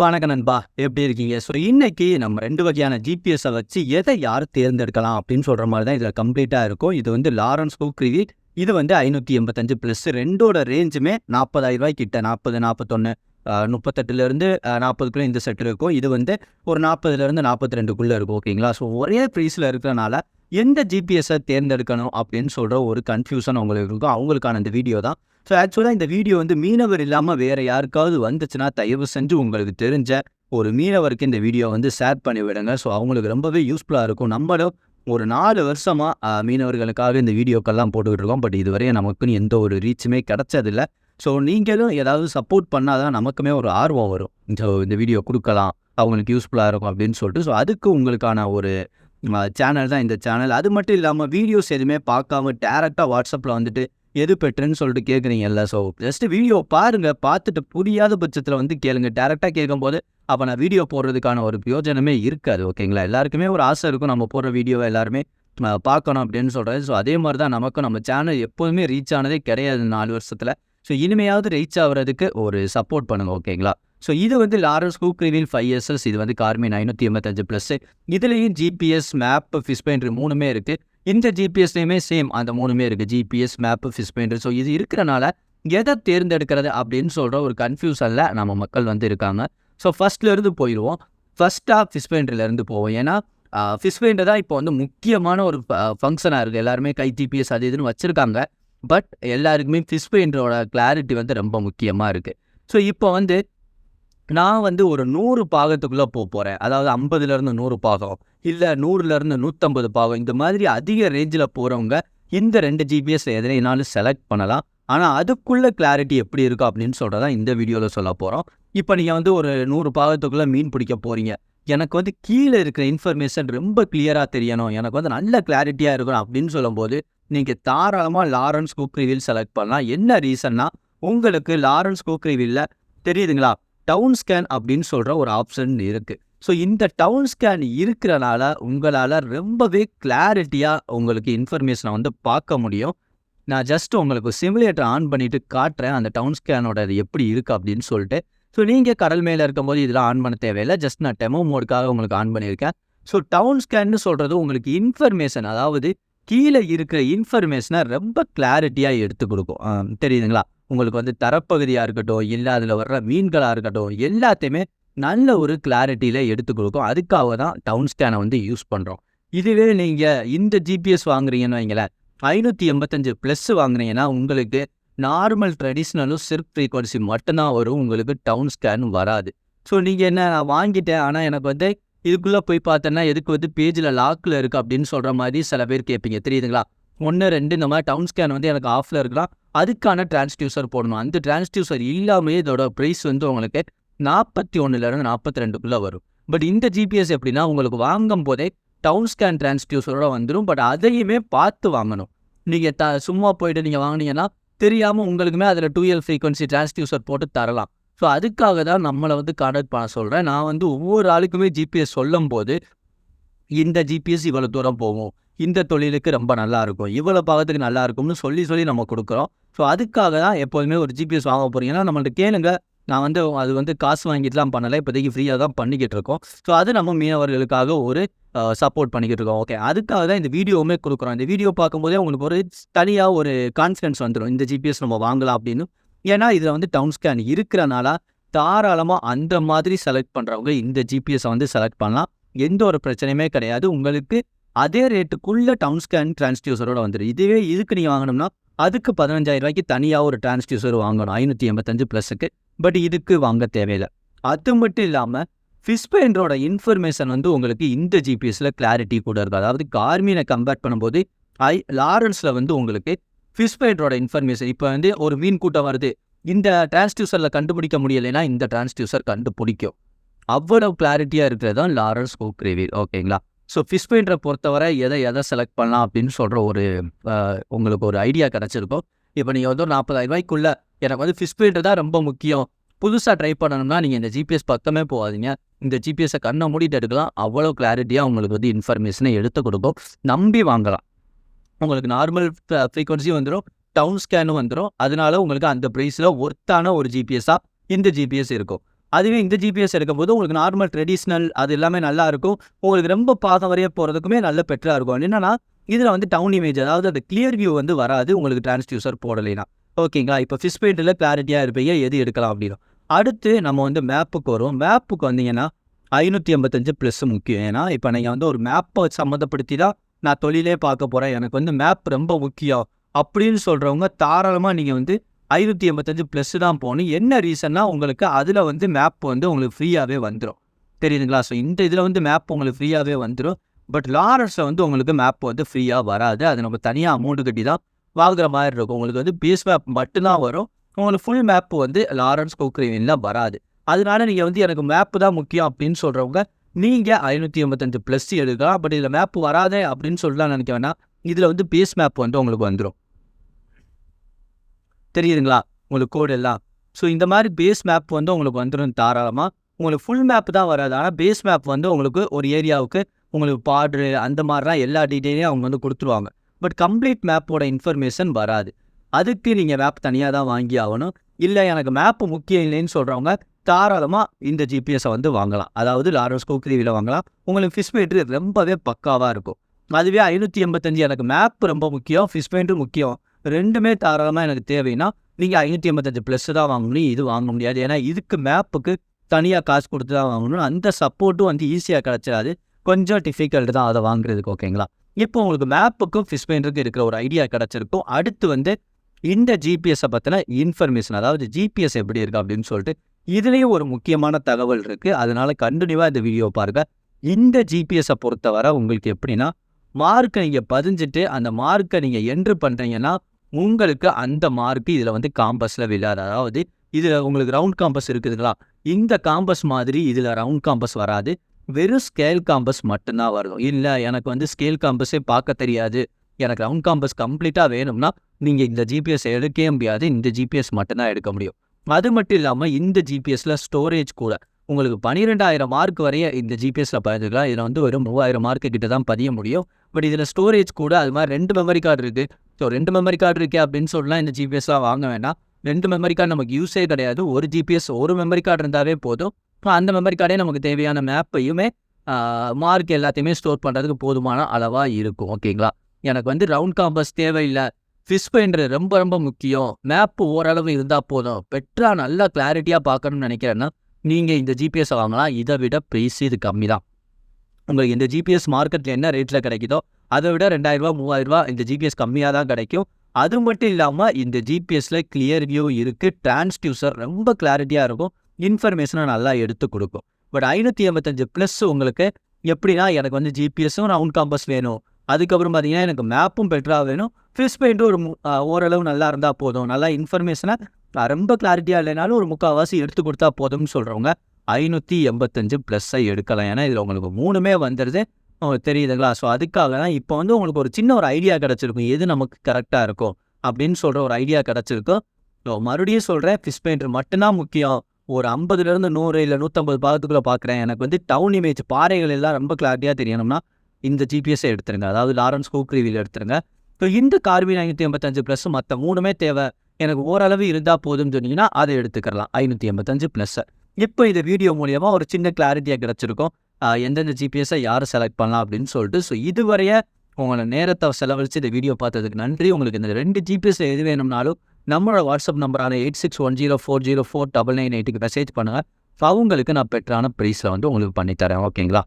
வணக்க நண்பா. எப்படி இருக்கீங்க? ஸோ இன்னைக்கு நம்ம ரெண்டு வகையான ஜிபிஎஸ்ஸை வச்சு எதை யார் தேர்ந்தெடுக்கலாம் அப்படின்னு சொல்கிற மாதிரி தான் இதில் கம்ப்ளீட்டாக இருக்கும். இது வந்து லாரன்ஸ் ஹூக் கிரிவிட் இது வந்து ஐநூற்றி எண்பத்தஞ்சு ப்ளஸ் ரெண்டோட ரேஞ்சுமே நாற்பதாயிரம் ரூபாய் கிட்ட. நாற்பது நாற்பத்தொன்று முப்பத்தெட்டுலேருந்து நாற்பதுக்குள்ளே இந்த செட்டு இருக்கும். இது வந்து ஒரு நாற்பதுலேருந்து நாற்பத்தி ரெண்டுக்குள்ளே இருக்கும் ஓகேங்களா ஸோ ஒரே ப்ரைஸில் இருக்கிறனால எந்த ஜிபிஎஸ்ஸை தேர்ந்தெடுக்கணும் அப்படின்னு சொல்கிற ஒரு கன்ஃபியூஷன் உங்களுக்கு இருக்கும். அவங்களுக்கான இந்த வீடியோ தான். ஸோ ஆக்சுவலாக இந்த வீடியோ வந்து மீனவர் இல்லாமல் வேறு யாருக்காவது வந்துச்சுன்னா தயவு செஞ்சு உங்களுக்கு தெரிஞ்ச ஒரு மீனவருக்கு இந்த வீடியோ வந்து ஷேர் பண்ணி விடுங்க. ஸோ அவங்களுக்கு ரொம்பவே யூஸ்ஃபுல்லாக இருக்கும். நம்மளும் ஒரு நாலு வருஷமாக மீனவர்களுக்காக இந்த வீடியோக்கெல்லாம் போட்டுக்கிட்டு இருக்கோம். பட் இதுவரையும் நமக்குன்னு எந்த ஒரு ரீச்சுமே கிடச்சதில்ல. ஸோ நீங்களும் ஏதாவது சப்போர்ட் பண்ணால் தான் நமக்குமே ஒரு ஆர்வம் வரும். ஸோ இந்த வீடியோ கொடுக்கலாம். அவங்களுக்கு யூஸ்ஃபுல்லாக இருக்கும் அப்படின்னு சொல்லிட்டு. ஸோ அதுக்கு உங்களுக்கான ஒரு சேனல் தான் இந்த சேனல் அது மட்டும் இல்லாமல் வீடியோஸ் எதுவுமே பார்க்காம டேரெக்டாக வாட்ஸ்அப்பில் வந்துட்டு எது பெட்டர்னு சொல்லிட்டு கேட்குறீங்கல்ல ஸோ ஜஸ்ட் வீடியோ பாருங்கள் பார்த்துட்டு புரியாத பட்சத்தில் வந்து கேளுங்க. டேரெக்டாக கேட்கும்போது அப்போ நான் வீடியோ போடுறதுக்கான ஒரு பிரயோஜனமே இருக்காது ஓகேங்களா எல்லாருக்குமே ஒரு ஆசை இருக்கும். நம்ம போடுற வீடியோவை எல்லாருமே பார்க்கணும் அப்படின்னு சொல்கிறது ஸோ அதே மாதிரி தான் நமக்கும் நம்ம சேனல் எப்போதுமே ரீச் ஆனதே கிடையாது நாலு வருஷத்தில். ஸோ இனிமையாவது ரீச் ஆகிறதுக்கு ஒரு சப்போர்ட் பண்ணுங்கள் ஓகேங்களா ஸோ இது வந்து Lowrance Hook Reveal five SS இது வந்து கார்மின் ஐநூற்றி எண்பத்தஞ்சு ப்ளஸ்ஸு இதுலேயும் ஜிபிஎஸ் மேப் ஃபிஷ் மூணுமே இருக்குது இந்த ஜிபிஎஸ்லேயுமே சேம் அந்த மூணுமே இருக்குது GPS map fish finder so இது இருக்கிறனால எதை தேர்ந்தெடுக்கிறது அப்படின்னு சொல்கிற ஒரு கன்ஃபியூஷனில் நம்ம மக்கள் வந்து இருக்காங்க. ஸோ ஃபஸ்ட்லேருந்து போயிடுவோம் ஃபஸ்ட்டாக ஃபிஸ் பெயிண்டர்லேருந்து போவோம். ஏன்னா ஃபிஸ் பெயிண்டர் தான் இப்போ வந்து முக்கியமான ஒரு ஃபங்க்ஷனாக இருக்குது எல்லாருமே கை ஜிபிஎஸ் அது இதுன்னு வச்சுருக்காங்க. பட் எல்லாருக்குமே ஃபிஸ் பெயிண்டரோட கிளாரிட்டி வந்து ரொம்ப முக்கியமாக இருக்குது ஸோ இப்போ வந்து நான் வந்து ஒரு நூறு பாகத்துக்குள்ளே போக போகிறேன் அதாவது ஐம்பதுலேருந்து நூறு பாகம். இல்லை நூறுலேருந்து நூற்றம்பது பாகம். இந்த மாதிரி அதிக ரேஞ்சில் போகிறவங்க இந்த ரெண்டு ஜிபிஎஸ் எதனாலும் செலக்ட் பண்ணலாம். ஆனால் அதுக்குள்ளே கிளாரிட்டி எப்படி இருக்கும் அப்படின்னு சொல்கிறதா இந்த வீடியோவில் சொல்ல போகிறோம் இப்போ நீங்கள் வந்து ஒரு நூறு பாகத்துக்குள்ளே மீன் பிடிக்க போகிறீங்க எனக்கு வந்து கீழே இருக்கிற இன்ஃபர்மேஷன் ரொம்ப கிளியராக தெரியணும். எனக்கு வந்து நல்ல கிளாரிட்டியாக இருக்கணும் அப்படின்னு சொல்லும்போது நீங்கள் தாராளமாக லாரன்ஸ் குக்ரிவில் செலக்ட் பண்ணலாம். என்ன ரீசன்னா உங்களுக்கு லாரன்ஸ் குக்ரிவில்ல தெரியுதுங்களா? டவுன் ஸ்கேன் அப்படின்னு சொல்கிற ஒரு ஆப்ஷன் இருக்குது ஸோ இந்த டவுன் ஸ்கேன் இருக்கிறனால உங்களால் ரொம்பவே கிளாரிட்டியாக உங்களுக்கு இன்ஃபர்மேஷனை வந்து பார்க்க முடியும். நான் ஜஸ்ட் உங்களுக்கு சிமுலேட்டர் ஆன் பண்ணிவிட்டு காட்டுறேன் அந்த டவுன் ஸ்கேனோட அது எப்படி இருக்குது அப்படின்னு சொல்லிட்டு. ஸோ நீங்கள் கடல் மேலே இருக்கும்போது இதெல்லாம் ஆன் பண்ண தேவையில்லை. ஜஸ்ட் நான் டெமோ மோடுக்காக உங்களுக்கு ஆன் பண்ணியிருக்கேன். ஸோ டவுன் ஸ்கேன்னு சொல்கிறது உங்களுக்கு இன்ஃபர்மேஷன் அதாவது கீழே இருக்கிற இன்ஃபர்மேஷனை ரொம்ப கிளாரிட்டியாக எடுத்து கொடுக்கும். தெரியுதுங்களா? உங்களுக்கு வந்து தரப்பகுதியாக இருக்கட்டும் இல்லை அதில் வர்ற மீன்களாக இருக்கட்டும் எல்லாத்தையுமே நல்ல ஒரு கிளாரிட்டியில் எடுத்து கொடுக்கும். அதுக்காக தான் டவுன் ஸ்கேனை வந்து யூஸ் பண்ணுறோம் இதுவே நீங்கள் இந்த ஜிபிஎஸ் வாங்குறீங்கன்னு வைங்களேன். ஐநூற்றி எண்பத்தஞ்சு ப்ளஸ் வாங்குறீங்கன்னா உங்களுக்கு நார்மல் ட்ரெடிஷ்னலும் சிர்க் ஃப்ரீக்வன்சி மட்டும்தான் வரும். உங்களுக்கு டவுன் ஸ்கேன் வராது. ஸோ நீங்கள் என்ன நான் வாங்கிட்டேன். ஆனால் எனக்கு வந்து இதுக்குள்ளே போய் பார்த்தேன்னா எதுக்கு வந்து பேஜில் லாக்கில் இருக்குது அப்படின்னு சொல்கிற மாதிரி சில பேர் கேட்பீங்க. தெரியுதுங்களா? ஒன்று ரெண்டு இந்த மாதிரி டவுன் ஸ்கேன் வந்து எனக்கு ஆஃபில் இருக்கலாம். அதுக்கான டிரான்ஸ்டியூசர் போடணும். அந்த டிரான்ஸ்டியூசர் இல்லாமல் இதோட ப்ரைஸ் வந்து உங்களுக்கு நாற்பத்தி ஒன்றுலேருந்து நாற்பத்தி ரெண்டுக்குள்ளே வரும். பட் இந்த ஜிபிஎஸ் எப்படின்னா உங்களுக்கு வாங்கும் போதே டவுன் ஸ்கேன் டிரான்ஸ்டியூசரோட வந்துடும் பட் அதையுமே பார்த்து வாங்கணும். நீங்கள் த சும்மா போயிட்டு நீங்கள் வாங்கினீங்கன்னா தெரியாமல் உங்களுக்குமே அதில் டூ எல் ஃப்ரீக்வன்சி டிரான்ஸ்டியூசர் போட்டு தரலாம். ஸோ அதுக்காக தான் நம்மளை வந்து கான்டாக்ட் பண்ண சொல்கிறேன் நான் வந்து ஒவ்வொரு ஆளுக்குமே ஜிபிஎஸ் சொல்லும் போது இந்த ஜிபிஎஸ் இவ்வளோ தூரம் போகும். இந்த தொழிலுக்கு ரொம்ப நல்லா இருக்கும். இவ்வளோ பாகத்துக்கு நல்லா இருக்கும்னு சொல்லி சொல்லி நம்ம கொடுக்குறோம். ஸோ அதுக்காக தான் எப்போதுமே ஒரு ஜிபிஎஸ் வாங்க போகிறீங்கன்னா நம்மள்ட்ட கேளுங்க. நான் வந்து அது வந்து காசு வாங்கிட்டுலாம் பண்ணலை இப்போதைக்கு ஃப்ரீயாக தான் பண்ணிக்கிட்டு இருக்கோம். ஸோ அது நம்ம மீனவர்களுக்காக ஒரு சப்போர்ட் பண்ணிக்கிட்டு இருக்கோம். ஓகே அதுக்காக தான் இந்த வீடியோவுமே கொடுக்குறோம். இந்த வீடியோ பார்க்கும்போதே உங்களுக்கு ஒரு தனியாக ஒரு கான்ஃபிடன்ஸ் வந்துடும் இந்த ஜிபிஎஸ் நம்ம வாங்கலாம் அப்படின்னு. ஏன்னா இதில் வந்து டவுன் ஸ்கேன் இருக்கிறனால தாராளமாக அந்த மாதிரி செலக்ட் பண்ணுறவங்க இந்த ஜிபிஎஸை வந்து செலக்ட் பண்ணலாம். எந்த ஒரு பிரச்சனையுமே கிடையாது. உங்களுக்கு அதே ரேட்டுக்குள்ளே டவுன் ஸ்கேன் டிரான்ஸ்டியூசரோட வந்துடும் இதுவே இதுக்கு நீங்கள் வாங்கினோம்னா அதுக்கு பதினஞ்சாயிரம் ரூபாய்க்கு தனியாக ஒரு டிரான்ஸ்டியூசர் வாங்கணும். ஐநூற்றி எண்பத்தஞ்சு ப்ளஸுக்கு பட் இதுக்கு வாங்க தேவையில்லை. அது மட்டும் இல்லாமல் ஃபிஷ் இன்ஃபர்மேஷன் வந்து உங்களுக்கு இந்த ஜிபிஎஸ்ல கிளாரிட்டி கூட இருக்கும் அதாவது கார்மீனை கம்பேர் பண்ணும்போது ஐ லாரன்ஸில் வந்து உங்களுக்கு ஃபிஷ் இன்ஃபர்மேஷன் இப்போ வந்து ஒரு மீன் கூட்டம் வருது. இந்த டிரான்ஸ்டியூசரில் கண்டுபிடிக்க முடியலைன்னா இந்த டிரான்ஸ்டியூசர் கண்டுபிடிக்கும். அவ்வளவு கிளாரிட்டியாக இருக்கிறது தான் லாரன்ஸ் ஹூக் ஓகேங்களா ஸோ ஃபிஷ் பெயிண்டரை பொறுத்தவரை எதை எதை செலக்ட் பண்ணலாம் அப்படின்னு சொல்கிற ஒரு உங்களுக்கு ஒரு ஐடியா கிடச்சிருக்கும். இப்போ நீங்கள் வந்து ஒரு நாற்பதாயிரம் ரூபாய்க்குள்ள எனக்கு வந்து ஃபிஷ் பெயிண்டர் தான் ரொம்ப முக்கியம். புதுசாக ட்ரை பண்ணணும்னா நீங்கள் இந்த ஜிபிஎஸ் பக்கமே போகாதீங்க. இந்த ஜிபிஎஸ்ஸை கண்ணை மூடிட்டு எடுக்கலாம். அவ்வளோ கிளாரிட்டியாக உங்களுக்கு வந்து இன்ஃபர்மேஷனை எடுத்து கொடுக்கும். நம்பி வாங்கலாம். உங்களுக்கு நார்மல் ஃப்ரீக்வன்சி வந்துடும் டவுன் ஸ்கேனும் வந்துடும் அதனால உங்களுக்கு அந்த ப்ரைஸில் ஒர்த்தான ஒரு ஜிபிஎஸ்ஸாக இந்த ஜிபிஎஸ் இருக்கும். அதுவே இந்த ஜிபிஎஸ் எடுக்கும்போது உங்களுக்கு நார்மல் ட்ரெடிஷ்னல் அது எல்லாமே நல்லா இருக்கும். உங்களுக்கு ரொம்ப பாதம் வரைய போகிறதுக்குமே நல்ல பெட்டராக இருக்கும். என்னன்னா இதில் வந்து டவுன் இமேஜ் அதாவது அந்த கிளியர் வியூ வந்து வராது உங்களுக்கு டிரான்ஸ்டியூசர் போடலைனா ஓகேங்களா? இப்போ ஃபிஷ் பெயிண்டில் கிளாரிட்டியாக இருப்பீங்க எது எடுக்கலாம் அப்படின்னு. அடுத்து நம்ம வந்து மேப்புக்கு வரும். மேப்புக்கு வந்தீங்கன்னா ஐநூற்றி ஐம்பத்தஞ்சு ப்ளஸ் முக்கியம். ஏன்னா இப்போ நீங்கள் வந்து ஒரு மேப்பை சம்மந்தப்படுத்தி தான் நான் தொழிலே பார்க்க போகிறேன் எனக்கு வந்து மேப் ரொம்ப முக்கியம் அப்படின்னு சொல்கிறவங்க தாராளமாக நீங்கள் வந்து ஐநூற்றி எண்பத்தஞ்சு ப்ளஸ் தான் போகணும். என்ன ரீசன்னா உங்களுக்கு அதில் வந்து மேப் வந்து உங்களுக்கு ஃப்ரீயாகவே வந்துடும் தெரியுதுங்களா? ஸோ இந்த இதில் வந்து மேப் உங்களுக்கு ஃப்ரீயாகவே வந்துடும் பட் லாரன்ஸில் வந்து உங்களுக்கு மேப் வந்து ஃப்ரீயாக வராது. அது நம்ம தனியாக அமௌண்ட் கட்டி தான் வாங்குற மாதிரி இருக்கும். உங்களுக்கு வந்து பேஸ் மேப் மட்டும்தான் வரும். உங்களுக்கு ஃபுல் மேப் வந்து லாரன்ஸ் கோக்ரேவின்லாம் வராது. அதனால நீங்கள் வந்து எனக்கு மேப்பு தான் முக்கியம் அப்படின்னு சொல்கிறவங்க நீங்கள் ஐநூற்றி எண்பத்தஞ்சு ப்ளஸ் எடுக்கலாம். பட் இதில் மேப் வராதே அப்படின்னு சொல்லலாம் நினைக்க வேணா இதில் வந்து பேஸ் மேப் வந்து உங்களுக்கு வந்துடும் தெரியுதுங்களா? உங்களுக்கு கோடு எல்லாம். ஸோ இந்த மாதிரி பேஸ் மேப் வந்து உங்களுக்கு வந்துடும் தாராளமாக உங்களுக்கு ஃபுல் மேப் தான் வராது. ஆனால் பேஸ் மேப் வந்து உங்களுக்கு ஒரு ஏரியாவுக்கு உங்களுக்கு பாட்ரு அந்த மாதிரிலாம் எல்லா டீட்டெயிலையும் அவங்க வந்து கொடுத்துருவாங்க. பட் கம்ப்ளீட் மேப்போட இன்ஃபர்மேஷன் வராது. அதுக்கு நீங்கள் மேப் தனியாக தான் வாங்கி ஆகணும். இல்லை எனக்கு மேப்பு முக்கியம் இல்லைன்னு சொல்கிறவங்க தாராளமாக இந்த ஜிபிஎஸை வந்து வாங்கலாம். அதாவது லாரன்ஸ் கோக்ரிவியில் வாங்கலாம். உங்களுக்கு ஃபிஷ் பெயிண்ட்ரு ரொம்பவே பக்காவாக இருக்கும். அதுவே ஐநூற்றி எண்பத்தஞ்சு எனக்கு மேப் ரொம்ப முக்கியம் ஃபிஷ் பெயிண்ட்டும் முக்கியம். ரெண்டுமே தாராளமாக எனக்கு தேவைன்னா நீங்கள் ஐநூற்றி ஐம்பத்தஞ்சு ப்ளஸ் தான் வாங்கணும் இது வாங்க முடியாது. ஏன்னா இதுக்கு மேப்புக்கு தனியாக காசு கொடுத்து தான் வாங்கணும். அந்த சப்போர்ட்டும் வந்து ஈஸியாக கிடச்சிடாது. கொஞ்சம் டிஃபிகல்ட் தான் அதை வாங்குறதுக்கு ஓகேங்களா இப்போ உங்களுக்கு மேப்புக்கும் ஃபிஷ் பெயிண்டருக்கு இருக்கிற ஒரு ஐடியா கிடச்சிருக்கும். அடுத்து வந்து இந்த ஜிபிஎஸை பற்றின இன்ஃபர்மேஷன் அதாவது ஜிபிஎஸ் எப்படி இருக்குது அப்படின்னு சொல்லிட்டு இதுலேயும் ஒரு முக்கியமான தகவல் இருக்குது அதனால கண்டினியூவாக இந்த வீடியோ பாருங்கள் இந்த ஜிபிஎஸை பொறுத்தவரை உங்களுக்கு எப்படின்னா மார்க்கை நீங்கள் பதிஞ்சிட்டு அந்த மார்க்கை நீங்கள் என்ட்ரு பண்ணுறீங்கன்னா உங்களுக்கு அந்த மார்க்கு இதில் வந்து காம்பஸில் விழாது. அதாவது இதில் உங்களுக்கு ரவுண்ட் காம்பஸ் இருக்குதுங்களா? இந்த காம்பஸ் மாதிரி இதில் ரவுண்ட் காம்பஸ் வராது. வெறும் ஸ்கேல் காம்பஸ் மட்டும்தான் வரும். இல்லை எனக்கு வந்து ஸ்கேல் காம்பஸே பார்க்க தெரியாது. எனக்கு ரவுண்ட் காம்பஸ் கம்ப்ளீட்டாக வேணும்னா நீங்கள் இந்த ஜிபிஎஸ் எடுக்கவே முடியாது. இந்த ஜிபிஎஸ் மட்டும்தான் எடுக்க முடியும். அது மட்டும் இல்லாமல் இந்த ஜிபிஎஸ்ல ஸ்டோரேஜ் கூட. உங்களுக்கு பன்னிரெண்டாயிரம் மார்க் வரைய இந்த ஜிபிஎஸ்ல பதிஞ்சுக்கலாம். இதில் வந்து ஒரு மூவாயிரம் மார்க்கு கிட்ட தான் பதிய முடியும். பட் இதில் ஸ்டோரேஜ் கூட அது மாதிரி ரெண்டு மெமரி கார்டு இருக்குது ஸோ ரெண்டு மெமரி கார்டு இருக்கே அப்படின்னு சொல்லலாம் இந்த ஜிபிஎஸ்லாம் வாங்க வேண்டாம். ரெண்டு மெமரி கார்டு நமக்கு யூஸே கிடையாது. ஒரு ஜிபிஎஸ் ஒரு மெமரி கார்டு இருந்தாவே போதும். அந்த மெமரி கார்டே நமக்கு தேவையான மேப்பையுமே மார்க் எல்லாத்தையுமே ஸ்டோர் பண்ணுறதுக்கு போதுமான அளவாக இருக்கும். ஓகேங்களா? எனக்கு வந்து ரவுண்ட் காம்பஸ் தேவையில்லை. ஃபிஷ் பெயிண்டர் ரொம்ப ரொம்ப முக்கியம். மேப்பு ஓரளவு இருந்தால் போதும். பெட்டராக நல்லா கிளாரிட்டியாக பார்க்கணும்னு நினைக்கிறேன்னா நீங்கள் இந்த ஜிபிஎஸ் வாங்கலாம். இதை விட ப்ரைஸ் இது கம்மி தான் உங்களுக்கு இந்த ஜிபிஎஸ் மார்க்கெட்டில் என்ன ரேட்டில் கிடைக்குதோ அதை விட ரெண்டாயிரரூபா மூவாயிரரூபா இந்த ஜிபிஎஸ் கம்மியாக தான் கிடைக்கும். அது மட்டும் இல்லாமல் இந்த ஜிபிஎஸ்ல கிளியர் வியூ இருக்குது டிரான்ஸ்டியூசர் ரொம்ப கிளாரிட்டியாக இருக்கும் இன்ஃபர்மேஷனை நல்லா எடுத்து கொடுக்கும். பட் ஐநூற்றி எண்பத்தஞ்சு ப்ளஸ் உங்களுக்கு எப்படின்னா எனக்கு வந்து ஜிபிஎஸும் ரவுண்ட் காம்பஸ் வேணும். அதுக்கப்புறம் பார்த்தீங்கன்னா எனக்கு மேப்பும் பெட்டராக வேணும். ஃபிஷ் பெயிண்ட்டும் ஒரு ஓரளவு நல்லா இருந்தால் போதும். நல்லா இன்ஃபர்மேஷனை ரொம்ப கிளாரிட்டியாக இல்லைனாலும் ஒரு முக்கால்வாசி எடுத்து கொடுத்தா போதும்னு சொல்கிறவங்க ஐநூற்றி எண்பத்தஞ்சு ப்ளஸ்ஸை எடுக்கலாம். ஏன்னா இதில் உங்களுக்கு மூணுமே வந்துடுது உங்களுக்கு தெரியுதுங்களா? ஸோ அதுக்காக தான் இப்போ வந்து உங்களுக்கு ஒரு சின்ன ஒரு ஐடியா கிடச்சிருக்கும். எது நமக்கு கரெக்டாக இருக்கும்? அப்படின்னு சொல்கிற ஒரு ஐடியா கிடச்சிருக்கும். ஸோ மறுபடியும் சொல்கிறேன் ஃபிஷ் பெயிண்டர் மட்டும்தான் முக்கியம். ஒரு ஐம்பதுலேருந்து நூறு இல்லை நூற்றம்பது பாகத்துக்குள்ளே பார்க்குறேன் எனக்கு வந்து டவுன் இமேஜ் பாறைகள் எல்லாம் ரொம்ப கிளாரிட்டியாக தெரியணும்னா இந்த ஜிபிஎஸ்ஸை எடுத்துருங்க. அதாவது லாரன்ஸ் கோக்ரிவில் எடுத்துருங்க. ஸோ இந்த கார்பின் ஐநூற்றி எண்பத்தஞ்சு ப்ளஸ் மற்ற மூணுமே தேவை. எனக்கு ஓரளவு இருந்தால் போதும்னு சொன்னீங்கன்னா அதை எடுத்துக்கலாம். ஐநூற்றி எண்பத்தஞ்சு ப்ளஸ்ஸை இப்போ இந்த வீடியோ மூலியமாக ஒரு சின்ன கிளாரிட்டியாக கிடச்சிருக்கும். எந்தெந்த ஜிபிஎஸ்ஸை யார் செலக்ட் பண்ணலாம் அப்படின்னு சொல்லிட்டு. ஸோ இதுவரைய உங்களை நேரத்தை செலவழித்து இந்த வீடியோ பார்த்ததுக்கு நன்றி. உங்களுக்கு இந்த ரெண்டு ஜிபிஎஸ் எது வேணும்னாலும் நம்மளோட WhatsApp நம்பரான eight six one zero four zero four double nine எயிட்டுக்கு மெசேஜ் பண்ணுங்கள் அவங்களுக்கு நான் பெட்டரான ப்ரைஸில் வந்து உங்களுக்கு பண்ணித்தரேன். ஓகேங்களா